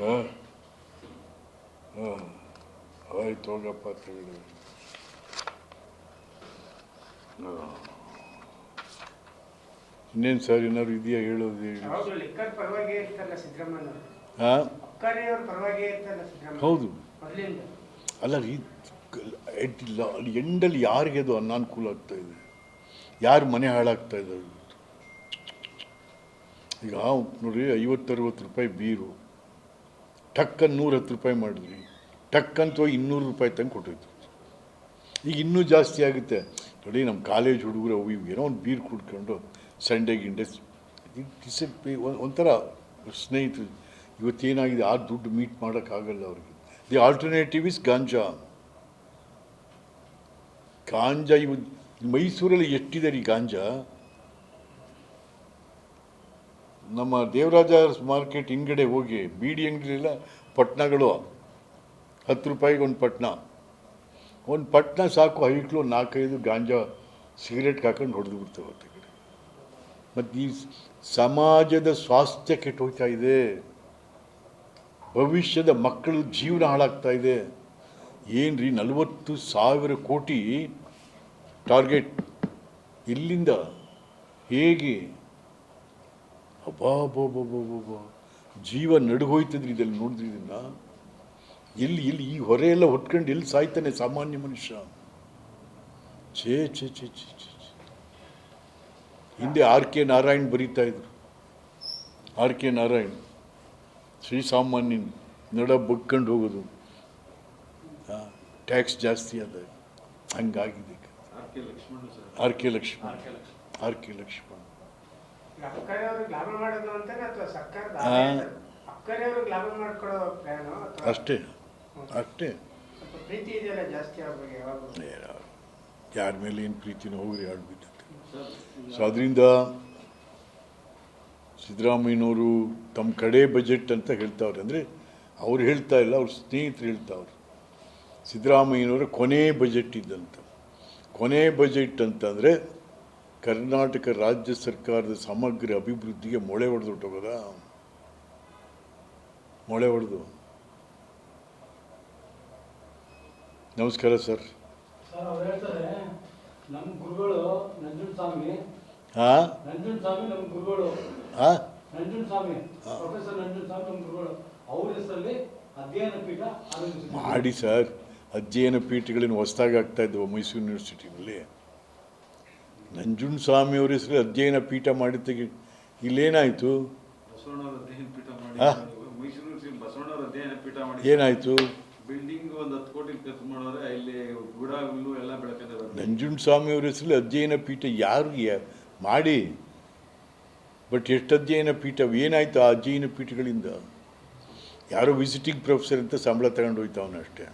ಹಾಂ ಹಾಂ ಆಯ್ತು ಹೋಗಪ್ಪ ಅಂತ ಹೇಳಿ ಇನ್ನೇನು ಸರ್ ಏನಾದ್ರು ಇದೆಯಾ ಹೇಳೋದು ಹಾಂ ಹೌದು ಅಲ್ಲ ಅಲ್ಲಿ ಎಂಡಲ್ಲಿ ಯಾರಿಗೆ ಅದು ಅನಾನುಕೂಲ ಆಗ್ತಾ ಇದೆ? ಯಾರು ಮನೆ ಹಾಳಾಗ್ತಾ ಇದ್ದಾರೆ ಈಗ ನೋಡ್ರಿ ಐವತ್ತರವತ್ತು ರೂಪಾಯಿ ಬೀರು. ಟಕ್ಕನ್ ನೂರ ಹತ್ತು ರೂಪಾಯಿ ಮಾಡಿದ್ವಿ. ಟಕ್ಕಂತ ಹೋಗಿ ಇನ್ನೂರು ರೂಪಾಯಿ ತಂದು ಕೊಟ್ಟೋಯ್ತು. ಈಗ ಇನ್ನೂ ಜಾಸ್ತಿ ಆಗುತ್ತೆ. ನೋಡಿ ನಮ್ಮ ಕಾಲೇಜ್ ಹುಡುಗರು ಅವು ಇವು ಏನೋ ಒಂದು ಬೀರ್ ಕುಡ್ಕೊಂಡು ಸಂಡೇ ಗಿಂಡೆ ಇಟ್ಸ್ ಎ ಒಂಥರ ಸ್ನೇಹಿತರು. ಇವತ್ತೇನಾಗಿದೆ? ಆ ದುಡ್ಡು ಮೀಟ್ ಮಾಡೋಕ್ಕಾಗಲ್ಲ ಅವ್ರಿಗೆ. The alternative is ganja ganja ಇವು ಮೈಸೂರಲ್ಲಿ ಎಷ್ಟಿದೆ ರೀ ಗಾಂಜಾ? ನಮ್ಮ ದೇವರಾಜ ಮಾರ್ಕೆಟ್ ಹಿಂಗಡೆ ಹೋಗಿ ಬೀಡಿ ಅಂಗಡಿಲೆಲ್ಲ ಪಟ್ನಗಳು ಹತ್ತು ರೂಪಾಯಿಗೆ ಒಂದು ಪಟ್ನ ಒಂದು ಪಟ್ನ ಸಾಕು ಹೈಕ್ಲು ನಾಲ್ಕೈದು ಗಾಂಜಾ ಸಿಗರೇಟ್ ಹಾಕೊಂಡು ಹೊಡೆದು ಬಿಡ್ತವೆ ಮತ್ತು ಈ ಸಮಾಜದ ಸ್ವಾಸ್ಥ್ಯ ಕೆಟ್ಟು ಹೋಗ್ತಾ ಇದೆ. ಭವಿಷ್ಯದ ಮಕ್ಕಳ ಜೀವನ ಹಾಳಾಗ್ತಾ ಇದೆ. ಏನು ರೀ ನಲವತ್ತು ಸಾವಿರ ಕೋಟಿ ಟಾರ್ಗೆಟ್ ಇಲ್ಲಿಂದ ಹೇಗೆ ಅಬ್ಬಾಬಾಬಾಬಾಬಾ ಜೀವ ನಡುಗೋಯ್ತದ್ರಿ ಇದೆಲ್ಲ ನೋಡಿದ್ರಿ ಇದನ್ನ? ಎಲ್ಲಿ ಎಲ್ಲಿ ಈ ಹೊರೆ ಎಲ್ಲ ಹೊಟ್ಕೊಂಡು ಎಲ್ಲಿ ಸಾಯ್ತಾನೆ ಸಾಮಾನ್ಯ ಮನುಷ್ಯ? ಛೇ ಛೇ ಛೇ ಛೇ ಛೇ ಛೇ. ಹಿಂದೆ ಆರ್ ಕೆ ನಾರಾಯಣ್ ಬರೀತಾ ಇದ್ರು. R K Narayan. ಶ್ರೀಸಾಮಾನ್ಯನ್ ನಡ ಬಗ್ಕೊಂಡು ಹೋಗೋದು. ಟ್ಯಾಕ್ಸ್ ಜಾಸ್ತಿ ಅದ ಹಂಗಾಗಿದೆ. R K Laxman R K Laxman. R K ಅವ್ರಿಗೆ ಅಷ್ಟೇ. ಅಷ್ಟೇ. ಯಾರ? ಮೇಲೆ ಏನು ಪ್ರೀತಿನೂ ಹೋಗ್ರಿ ಆಡ್ಬಿಟ್ಟೆ ಸೊ ಅದರಿಂದ ಸಿದ್ದರಾಮಯ್ಯನವರು ತಮ್ಮ ಕಡೆ ಬಜೆಟ್ ಅಂತ ಹೇಳ್ತಾವ್ರೆ. ಅಂದರೆ ಅವ್ರು ಹೇಳ್ತಾ ಇಲ್ಲ ಅವ್ರ ಸ್ನೇಹಿತರು ಹೇಳ್ತಾವ್ರು. ಸಿದ್ದರಾಮಯ್ಯನವರ ಕೊನೆ ಬಜೆಟ್ ಇದ್ದಂತ. ಕೊನೆ ಬಜೆಟ್ ಅಂತಂದರೆ ಕರ್ನಾಟಕ ರಾಜ್ಯ ಸರ್ಕಾರದ ಸಮಗ್ರ ಅಭಿವೃದ್ಧಿಗೆ ಮೊಳೆ ಹೊಡೆದು ಹೊಟ್ಟೋಗೋದ ಮೊಳೆ ಹೊಡೆದು. ನಮಸ್ಕಾರ ಸರ್. ಹಾಂ? ಹಾಂ? ಮಾಡಿ ಸರ್. ಅಧ್ಯಯನ ಪೀಠಗಳನ್ನು ಹೊಸದಾಗಿ ಆಗ್ತಾ ಇದ್ದವು ಮೈಸೂರು ಯೂನಿವರ್ಸಿಟಿನಲ್ಲಿ? ನಂಜುಂಡ ಸ್ವಾಮಿ ಅವ್ರ ಹೆಸರು ಅಧ್ಯಯನ ಪೀಠ ಮಾಡಿ ತೆಗಿ ಇಲ್ಲೇನಾಯಿತು ಏನಾಯಿತು? ಬಿಲ್ಡಿಂಗ್ ಒಂದು ಹತ್ತು ಕೋಟಿ ಖರ್ಚು ಮಾಡೋರೆ ಇಲ್ಲಿ ಗುಡ ಹುಲ್ಲು ಎಲ್ಲ ಬೆಳಕದೆ ನಂಜುಂಡ ಸ್ವಾಮಿ ಅವ್ರ ಹೆಸರು ಅಧ್ಯಯನ ಪೀಠ ಯಾರು ಮಾಡಿ? ಬಟ್ ಎಷ್ಟು ಅಧ್ಯಯನ ಪೀಠ ಏನಾಯಿತು ಆ ಅಧ್ಯಯನ ಪೀಠಗಳಿಂದ? ಯಾರೋ ವಿಸಿಟಿಂಗ್ ಪ್ರೊಫೆಸರ್ ಅಂತ ಸಂಬಳ ತಗೊಂಡು ಹೋಯ್ತಾವನ ಅಷ್ಟೇ